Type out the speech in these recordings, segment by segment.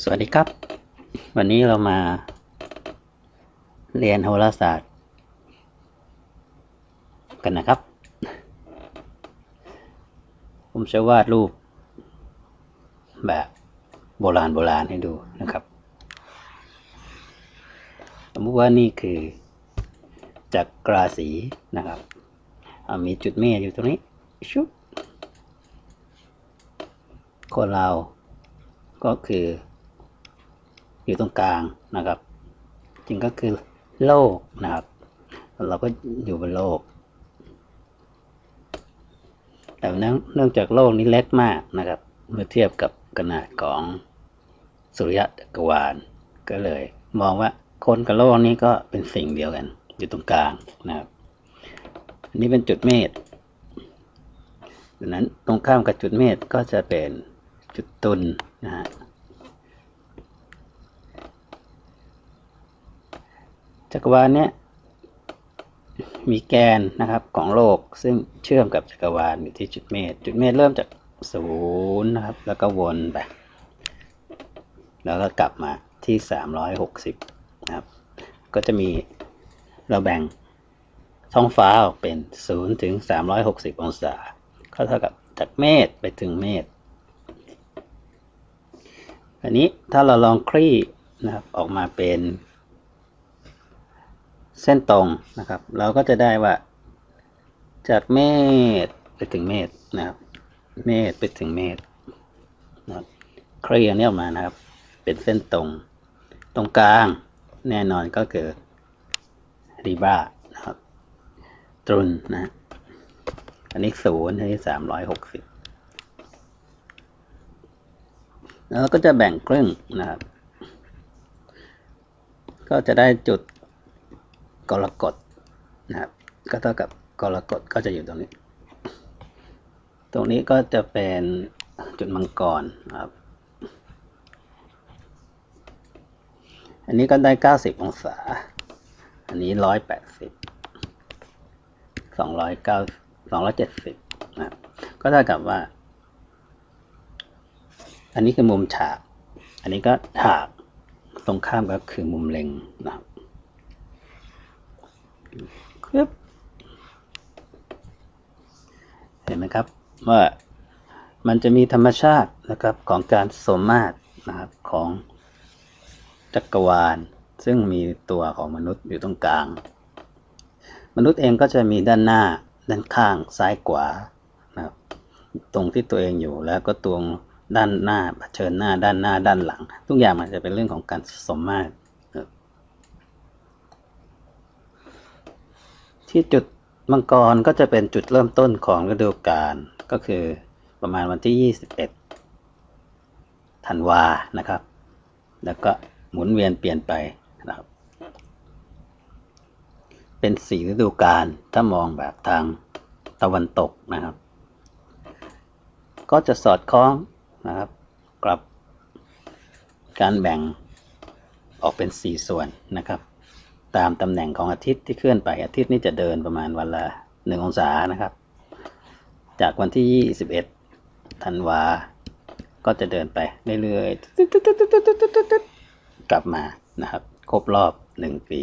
สวัสดีครับ วันนี้เรามาเรียนโหราศาสตร์ กันนะครับ ผมจะวาดรูป แบบโบราณโบราณให้ดูนะครับสมมติว่านี่คือจักราศีนะครับ มีจุดเมฆอยู่ตรงนี้ชุบคนเราก็คือ อยู่ตรงกลางนะครับ จริงก็คือโลกนะครับ เราก็อยู่บนโลก แต่เนื่องเนื่องจากโลกนี้เล็กมากนะครับ เมื่อเทียบกับขนาดของสุริยะจักรวาลก็เลย มองว่าคนกับโลกนี้ก็เป็นสิ่งเดียวกัน อยู่ตรงกลางนะครับอันนี้เป็นจุดเมฆดังนั้นตรงข้ามกับจุดเมฆก็จะเป็นจุดตุลนะฮะ จักรวาลเนี้ยมีแกนนะครับของโลกซึ่งเชื่อมกับจักรวาลอยู่ที่จุดเมฆจุดเมฆเริ่มจากศูนย์นะครับ แล้วก็วนไป แล้วก็กลับมาที่ 360 นะครับ ก็จะมีเราแบ่งท้องฟ้าออกเป็น 0 ถึง 360 องศา ก็เท่ากับจากเมฆไปถึงเมฆอันนี้ถ้าเราลองคลี่นะครับออกมาเป็น เส้นตรงนะครับ เราก็จะได้ว่าจากเมฆไปถึงเมฆนะครับ เมฆไปถึงเมฆนะครับเคลียร์นี้ออกมานะครับ เป็นเส้นตรง ตรงกลางแน่นอนก็คือรีบ้านะครับ ตรุนนะ อันนี้ศูนย์อันนี้สามร้อยหกสิบแล้วก็จะแบ่งครึ่งนะครับ ก็จะได้จุด กรกฎนะครับก็เท่ากับกรกฎก็จะอยู่ตรงนี้ ตรงนี้ก็จะเป็นจุดมังกรนะครับ อันนี้ก็ได้เก้าสิบองศา อันนี้ร้อยแปดสิบสองร้อยเก้าสองร้อยเจ็ดสิบนะครับก็เท่ากับว่า อันนี้คือมุมฉาก อันนี้ก็ฉากตรงข้ามก็คือมุมเล็งนะครับ ครับเห็นไหมครับว่ามันจะมีธรรมชาตินะครับของการสมมาตรนะครับของจักรวาล ซึ่งมีตัวของมนุษย์อยู่ตรงกลาง มนุษย์เองก็จะมีด้านหน้าด้านข้างซ้ายขวานะครับตรงที่ตัวเองอยู่แล้วก็ตรงด้านหน้าเผชิญหน้าด้านหน้าด้านหลัง ทุกอย่างมันจะเป็นเรื่องของการสมมาตร ที่จุดมังกรก็จะเป็นจุดเริ่มต้นของฤดูกาลก็คือประมาณวันที่ 21ธันวานะครับ แล้วก็หมุนเวียนเปลี่ยนไปนะครับ เป็นสีฤดูกาลถ้ามองแบบทางตะวันตกนะครับ ก็จะสอดคล้องนะครับกับการแบ่งออกเป็นสี่ส่วนนะครับ ตามตำแหน่งของอาทิตย์ที่เคลื่อนไปอาทิตย์นี้จะเดินประมาณวันละหนึ่งองศานะครับ จากวันที่ยี่สิบเอ็ดธันวา ก็จะเดินไปเรื่อยๆกลับมานะครับ ครบรอบหนึ่งปี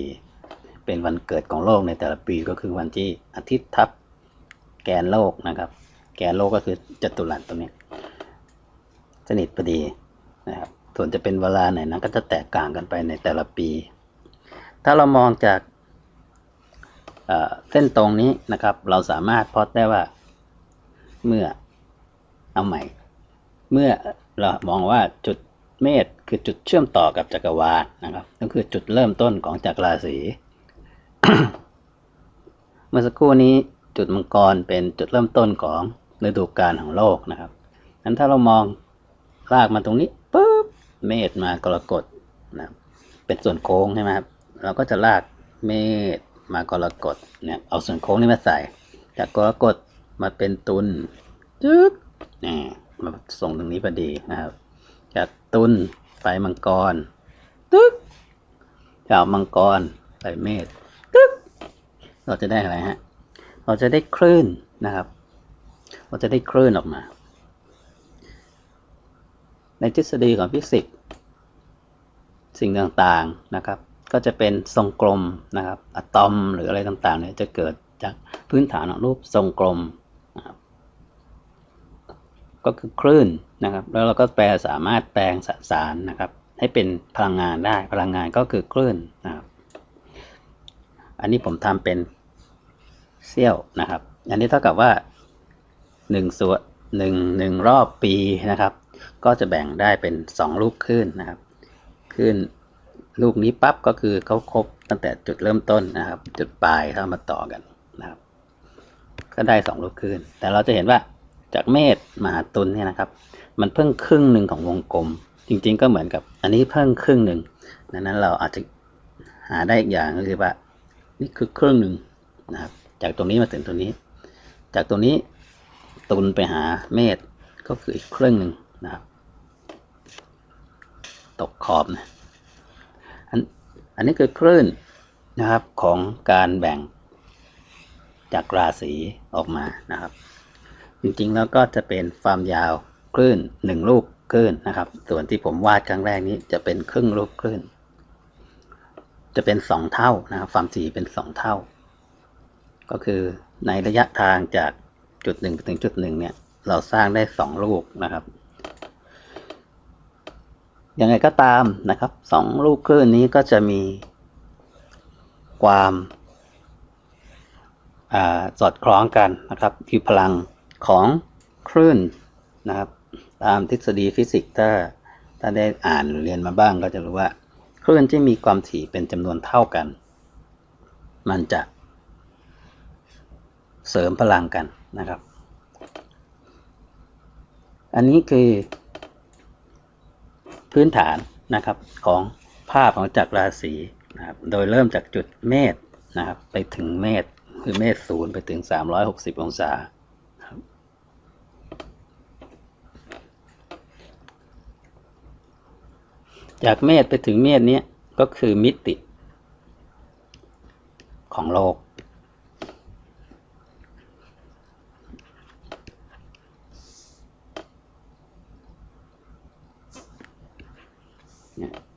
เป็นวันเกิดของโลกในแต่ละปีก็คือวันที่อาทิตย์ทับแกนโลกนะครับ แกนโลกก็คือจัตุรัสตรงนี้ สนิทพอดีนะครับ ส่วนจะเป็นเวลาไหนนั้นก็จะแตกต่างกันไปในแต่ละปี ถ้าเรามองจากเส้นตรงนี้นะครับ เราสามารถพอดได้ว่า เมื่อเอาใหม่ เมื่อเรามองว่าจุดเมษคือจุดเชื่อมต่อกับจักรวาลนะครับก็คือจุดเริ่มต้นของจักรราศีเมื่อสักครู่นี้จุดมังกรเป็นจุดเริ่มต้นของฤดูกาลของโลกนะครับนั้นถ้าเรามองลากมาตรงนี้ปุ๊บเมษมากรกฎนะเป็นส่วนโค้งใช่ไหมครับ เราก็จะลากเมษมากรกฎเนี่ยเอาส่วนโค้งนี้มาใส่ จากกรกฎมาเป็นตุลจึ๊กนี่มาส่งตรงนี้พอดีนะครับ จากตุลไปมังกรตึ๊กจากมังกรไปเมษตึ๊กเราจะได้อะไรฮะเราจะได้คลื่นนะครับ เราจะได้คลื่นออกมา ในทฤษฎีของฟิสิกส์สิ่งต่างๆนะครับ ก็จะเป็นทรงกลมนะครับ อะตอมหรืออะไรต่างๆเนี่ยจะเกิดจากพื้นฐานของรูปทรงกลมนะครับก็คือคลื่นนะครับ แล้วเราก็แปลสามารถแปลงสสารนะครับ ให้เป็นพลังงานได้พลังงานก็คือคลื่นนะครับ อันนี้ผมทำเป็นเสี้ยวนะครับ อันนี้เท่ากับว่าหนึ่งส่วนหนึ่งหนึ่งรอบปีนะครับ ก็จะแบ่งได้เป็นสองลูกคลื่นนะครับคลื่น ลูกนี้ปั๊บก็คือเขาครบตั้งแต่จุดเริ่มต้นนะครับ จุดปลายเข้ามาต่อกันนะครับ ก็ได้สองลูกคืนแต่เราจะเห็นว่าจากเมษมหาตุลเนี่ยนะครับ มันเพิ่งครึ่งหนึ่งของวงกลม จริงๆก็เหมือนกับ อันนี้เพิ่งครึ่งหนึ่งดังนั้นเราอาจจะหาได้อีกอย่างก็คือว่า นี่คือครึ่งหนึ่งนะครับ จากตรงนี้มาถึงตรงนี้ จากตรงนี้ตุลไปหาเมษก็คืออีกครึ่งหนึ่งนะครับ ตกขอบนะ อันนี้คือคลื่นนะครับของการแบ่งจากราศีออกมานะครับ จริงๆแล้วก็จะเป็นความยาวคลื่นหนึ่งลูกคลื่นนะครับ ส่วนที่ผมวาดครั้งแรกนี้จะเป็นครึ่งลูกคลื่น จะเป็นสองเท่านะครับความถี่เป็นสองเท่า ก็คือในระยะทางจากจุดหนึ่งถึงจุดหนึ่งเนี่ยเราสร้างได้สองลูกนะครับ ยังไงก็ตามนะครับสองลูกคลื่นนี้ก็จะมีความสอดคล้องกันนะครับคือพลังของคลื่นนะครับตามทฤษฎีฟิสิกส์ถ้าถ้าได้อ่านหรือเรียนมาบ้างก็จะรู้ว่า คลื่นที่มีความถี่เป็นจำนวนเท่ากัน มันจะเสริมพลังกันนะครับ อันนี้คือ พื้นฐานนะครับของภาพของจักรราศีนะครับโดยเริ่มจากจุดเมษนะครับไปถึงเมษคือเมษศูนย์ไปถึง 360 องศาจากเมษไปถึงเมษนี้ก็คือมิติของโลก Нет.